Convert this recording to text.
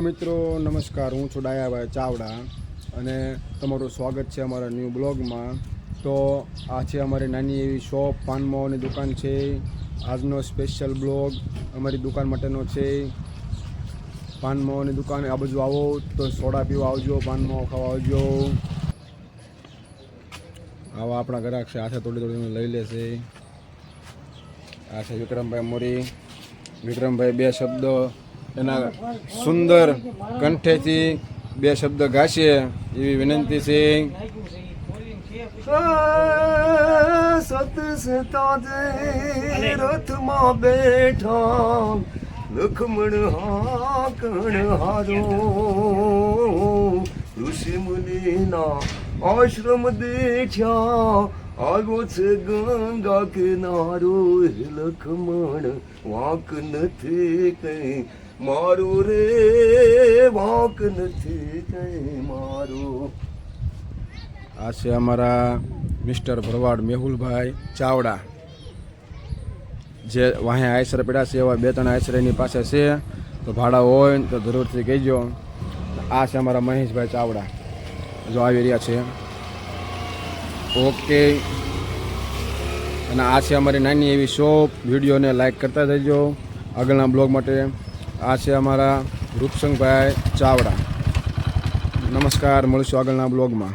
મિત્રો, નમસ્કાર. હું છું ડાયાભાઈ ચાવડા અને તમારું સ્વાગત છે અમારા ન્યૂ બ્લોગમાં. તો આ છે અમારી નાની એવી શોપ પાનમાઓની દુકાન છે. આજનો સ્પેશિયલ બ્લોગ અમારી દુકાન માટેનો છે. પાનમાઓની દુકાન આ બાજુ આવો, તો સોડા પીવા આવજો પાનમાઓ ખાવા આવજો. આવા આપણા ગ્રાહક છે હાથે થોડી થોડી લઈ લેશે આ છે વિક્રમભાઈ મોરી. વિક્રમભાઈ બે શબ્દ. એના સુંદર કંઠેથી બે શબ્દ ગાશે એવી વિનંતી છે. રથમાં બેઠા, લખમણ હાકણ હારો, ઋષિ મુનિના આશ્રમ દેખ્યા આવ્યો છે ગંગા કિનારો લખમણ, વાંક નથી કઈ. મારું રે વાંક નથી કઈ મારું. આ છે અમારા મિસ્ટર ભરવાડ મેહુલભાઈ ચાવડા. જે વાહે આયસર પડ્યા છે, એવા બે ત્રણ આયસર એની પાસે છે. તો ભાડા હોય તો જરૂરથી કહેજો. આ છે અમારા મહેશભાઈ ચાવડા. જો આવી રહ્યા છે. ઓકે. અને આ છે અમારી નાની એવી શોપ. વિડીયોને લાઈક કરતા જજો આગળના બ્લોગ માટે આ છે અમારા રૂપસંગભાઈ ચાવડા. નમસ્કાર મળીશું આગળના બ્લોગમાં.